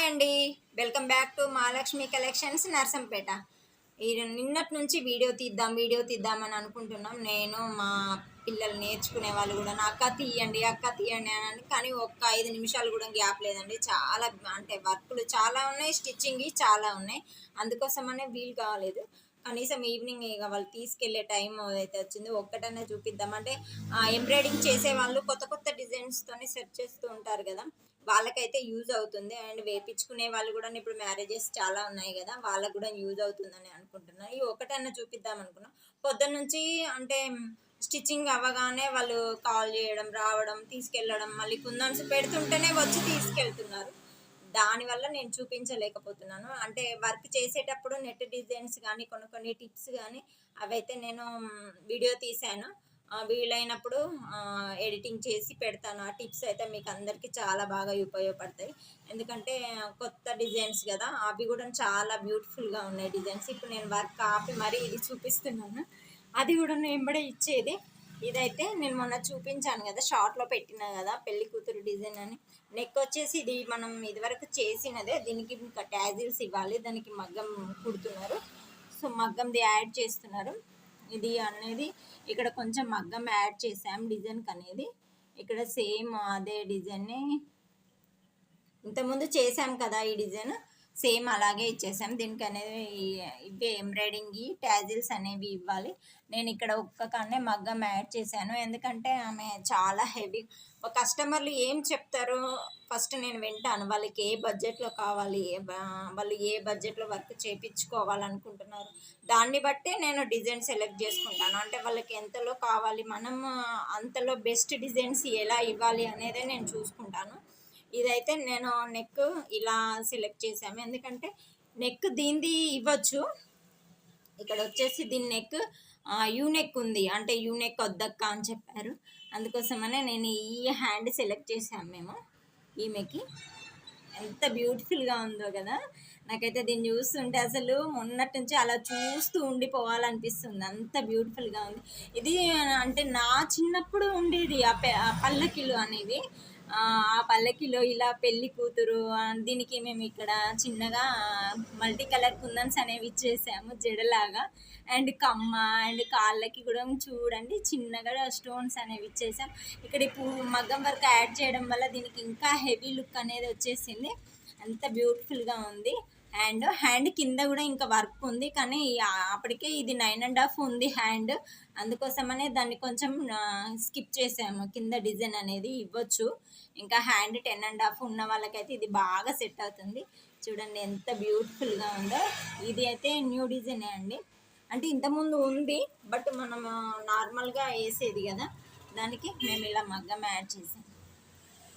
Hi అండి. Welcome back to Mahalakshmi collections Narsampet. ఈ నిన్నటి నుంచి వీడియో తీద్దాం వీడియో తీద్దాం అని అనుకుంటున్నాం. నేను మా పిల్లలు నేర్చుకునే వాళ్ళు కూడా నా అక్క తీయండి అక్క తీయండి అని కానీ ఒక్క ఐదు నిమిషాలు కూడా గ్యాప్ లేదండి. చాలా అంటే వర్క్లు చాలా ఉన్నాయి స్టిచ్చింగ్ చాలా ఉన్నాయి. అందుకోసమనే వీలు కాలేదు. కనీసం ఈవినింగ్ ఇక వాళ్ళు తీసుకెళ్ళే టైం అయితే వచ్చింది. ఒక్కటనే చూపిద్దాం. అంటే ఎంబ్రాయిడింగ్ చేసే వాళ్ళు కొత్త కొత్త డిజైన్స్తోనే సెర్చ్ చేస్తూ ఉంటారు కదా. వాళ్ళకైతే యూజ్ అవుతుంది. అండ్ వేపించుకునే వాళ్ళు కూడా ఇప్పుడు మ్యారేజెస్ చాలా ఉన్నాయి కదా వాళ్ళకు కూడా యూజ్ అవుతుందని అనుకుంటున్నాను ఈ ఒకటన్నా చూపిద్దాం అనుకున్నాం. పొద్దున్న నుంచి అంటే స్టిచ్చింగ్ అవ్వగానే వాళ్ళు కాల్ చేయడం రావడం తీసుకెళ్ళడం మళ్ళీ కుందన్స్ పెడుతుంటేనే వచ్చి తీసుకెళ్తున్నారు. దానివల్ల నేను చూపించలేకపోతున్నాను. అంటే వర్క్ చేసేటప్పుడు నెట్ డిజైన్స్ కానీ కొన్ని కొన్ని టిప్స్ కానీ అవైతే నేను వీడియో తీశాను. వీలైనప్పుడు ఎడిటింగ్ చేసి పెడతాను. ఆ టిప్స్ అయితే మీకు అందరికీ చాలా బాగా ఉపయోగపడతాయి. ఎందుకంటే కొత్త డిజైన్స్ కదా అవి కూడా చాలా బ్యూటిఫుల్గా ఉన్నాయి డిజైన్స్. ఇప్పుడు నేను వర్క్ ఆపి మరీ ఇది చూపిస్తున్నాను. అది కూడా వెంబడే ఇచ్చేది. ఇదైతే నేను మొన్న చూపించాను కదా షార్ట్లో పెట్టిన కదా పెళ్ళి కూతురు డిజైన్ అని. నెక్ వచ్చేసి ఇది మనం ఇదివరకు చేసినదే. దీనికి ఇంకా ట్యాజిల్స్ ఇవ్వాలి. దానికి మగ్గం కుడుతున్నారు. సో మగ్గంది యాడ్ చేస్తున్నారు. ఇది అనేది ఇక్కడ కొంచెం మగ్గం యాడ్ చేసాం డిజైన్కి అనేది. ఇక్కడ సేమ్ అదే డిజైన్ని ఇంతకుముందు చేసాం కదా ఈ డిజైన్. సేమ్ అలాగే ఇచ్చేసాం. దీనికి అనేది ఇవే ఎంబ్రాయిడింగ్ ట్యాజిల్స్ అనేవి ఇవ్వాలి. నేను ఇక్కడ ఒక్క కన్నే మగ్గం యాడ్ చేశాను. ఎందుకంటే ఆమె చాలా హెవీ. కస్టమర్లు ఏం చెప్తారో ఫస్ట్ నేను వింటాను. వాళ్ళకి ఏ బడ్జెట్లో కావాలి ఏ వాళ్ళు ఏ బడ్జెట్లో వర్క్ చేయించుకోవాలనుకుంటున్నారు దాన్ని బట్టే నేను డిజైన్ సెలెక్ట్ చేసుకుంటాను. అంటే వాళ్ళకి ఎంతలో కావాలి మనం అంతలో బెస్ట్ డిజైన్స్ ఎలా ఇవ్వాలి అనేదే నేను చూసుకుంటాను. ఇదైతే నేను నెక్ ఇలా సెలెక్ట్ చేసాము ఎందుకంటే నెక్ దీనిది ఇవ్వచ్చు. ఇక్కడ వచ్చేసి దీని నెక్ యూనెక్ ఉంది. అంటే యూనెక్ వద్దక్క అని చెప్పారు. అందుకోసమనే నేను ఈ హ్యాండ్ సెలెక్ట్ చేసాము మేము. ఈమెకి ఎంత బ్యూటిఫుల్గా ఉందో కదా. నాకైతే దీన్ని చూస్తుంటే అసలు మొన్నటి నుంచి అలా చూస్తూ ఉండిపోవాలనిపిస్తుంది. అంత బ్యూటిఫుల్గా ఉంది. ఇది అంటే నా చిన్నప్పుడు ఉండేది ఆ ఆ పల్లకిలు అనేవి. ఆ పల్లకిలో ఇలా పెళ్ళి కూతురు దీనికి మేము ఇక్కడ చిన్నగా మల్టీ కలర్ కుందన్స్ అనేవి ఇచ్చేసాము జడలాగా. అండ్ కమ్మ అండ్ కాళ్ళకి కూడా చూడండి చిన్నగా స్టోన్స్ అనేవి ఇచ్చేసాం. ఇక్కడ ఇప్పుడు మగ్గం వర్క్ యాడ్ చేయడం వల్ల దీనికి ఇంకా హెవీ లుక్ అనేది వచ్చేసింది. అంత బ్యూటిఫుల్గా ఉంది. హ్యాండ్ హ్యాండ్ కింద కూడా ఇంకా వర్క్ ఉంది కానీ అప్పటికే ఇది నైన్ అండ్ హాఫ్ ఉంది హ్యాండ్. అందుకోసమనే దాన్ని కొంచెం స్కిప్ చేసాము. కింద డిజైన్ అనేది ఇవ్వచ్చు. ఇంకా హ్యాండ్ టెన్ అండ్ హాఫ్ ఉన్న వాళ్ళకైతే ఇది బాగా సెట్ అవుతుంది. చూడండి ఎంత బ్యూటిఫుల్గా ఉందో. ఇది అయితే న్యూ డిజైనే అండి. అంటే ఇంతకుముందు ఉంది బట్ మనం నార్మల్గా వేసేది కదా. దానికి మేము ఇలా మగ్గం యాడ్ చేసాం.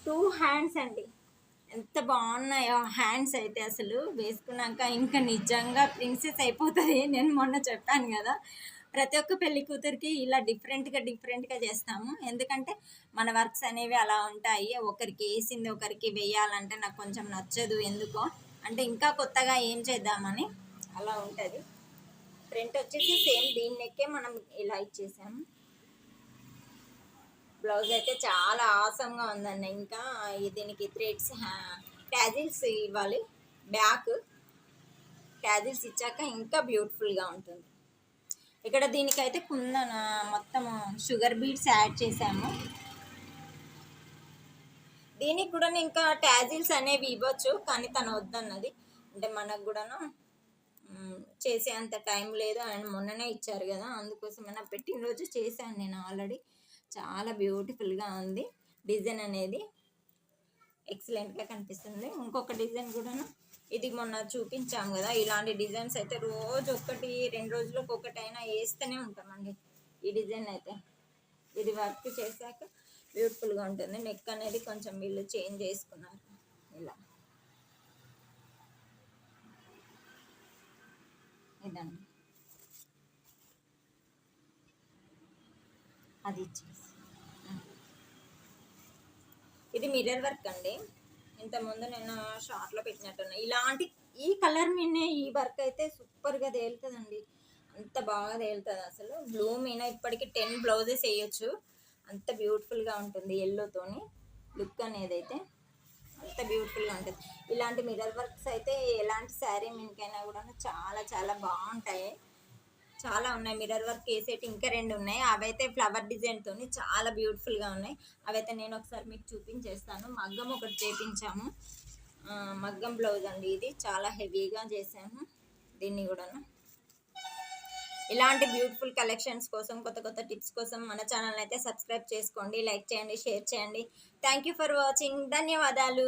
టూ హ్యాండ్స్ అండి. ఎంత బాగున్నాయో హ్యాండ్స్ అయితే అసలు వేసుకున్నాక ఇంకా నిజంగా ప్రిన్సెస్ అయిపోతుంది నేను మొన్న చెప్పాను కదా ప్రతి ఒక్క పెళ్ళి కూతురికి ఇలా డిఫరెంట్గా డిఫరెంట్గా చేస్తాము. ఎందుకంటే మన వర్క్స్ అనేవి అలా ఉంటాయి. ఒకరికి వేసింది ఒకరికి వేయాలంటే నాకు కొంచెం నచ్చదు. ఎందుకో? అంటే ఇంకా కొత్తగా ఏం చేద్దామని అలా ఉంటుంది. ఫ్రంట్ వచ్చేసి సేమ్ దీన్నెక్కే మనం ఇలా ఇచ్చేసాము. బ్లౌజ్ అయితే చాలా ఆసంగా ఉందండి. ఇంకా దీనికి థ్రెడ్స్ ట్యాజిల్స్ ఇవ్వాలి. బ్యాక్ ట్యాజిల్స్ ఇచ్చాక ఇంకా బ్యూటిఫుల్గా ఉంటుంది. ఇక్కడ దీనికైతే కుందన మొత్తం షుగర్ బీడ్స్ యాడ్ చేసాము. దీనికి కూడా ఇంకా ట్యాజిల్స్ అనేవి ఇవ్వచ్చు కానీ తను వద్దన్నది. అంటే మనకు కూడాను చేసే అంత టైం లేదు. అండ్ మొన్ననే ఇచ్చారు కదా అందుకోసం నా పెట్టినరోజు చేశాను నేను ఆల్రెడీ. చాలా బ్యూటిఫుల్గా ఉంది. డిజైన్ అనేది ఎక్సలెంట్గా కనిపిస్తుంది. ఇంకొక డిజైన్ కూడాను ఇది మొన్న చూపించాం కదా ఇలాంటి డిజైన్స్ అయితే రోజు ఒక్కటి రెండు రోజులకు ఒకటైనా వేస్తూనే ఉంటామండి. ఈ డిజైన్ అయితే ఇది వర్క్ చేశాక బ్యూటిఫుల్గా ఉంటుంది. నెక్ అనేది కొంచెం వీళ్ళు చేంజ్ చేసుకున్నారు. ఇలా. అది ఇచ్చేసి ఇది మిర్రర్ వర్క్ అండి. ఇంతకుముందు నేను షార్ట్లో పెట్టినట్టున్నా. ఇలాంటి ఈ కలర్ మీదనే ఈ వర్క్ అయితే సూపర్గా తేలుతుందండి. అంత బాగా తేలుతుంది అసలు. బ్లూ మీద ఇప్పటికి టెన్ బ్లౌజెస్ వేయొచ్చు. అంత బ్యూటిఫుల్గా ఉంటుంది ఎల్లోతోని లుక్ అనేది అయితే అంత బ్యూటిఫుల్గా ఉంటుంది. ఇలాంటి మిర్రర్ వర్క్స్ అయితే ఎలాంటి శారీ మీకైనా కూడా చాలా చాలా బాగుంటాయి. చాలా ఉన్నాయి. మిర్రర్ వర్క్ వేసేటి ఇంకా రెండు ఉన్నాయి. అవైతే ఫ్లవర్ డిజైన్తో చాలా బ్యూటిఫుల్గా ఉన్నాయి. అవైతే నేను ఒకసారి మీకు చూపించేస్తాను. మగ్గం ఒకటి చేపించాము. మగ్గం బ్లౌజ్ అండి ఇది. చాలా హెవీగా చేసాము దీన్ని కూడాను. ఇలాంటి బ్యూటిఫుల్ కలెక్షన్స్ కోసం కొత్త కొత్త టిప్స్ కోసం మన ఛానల్ అయితే సబ్స్క్రైబ్ చేసుకోండి లైక్ చేయండి షేర్ చేయండి. థ్యాంక్ యూ ఫర్ వాచింగ్ ధన్యవాదాలు.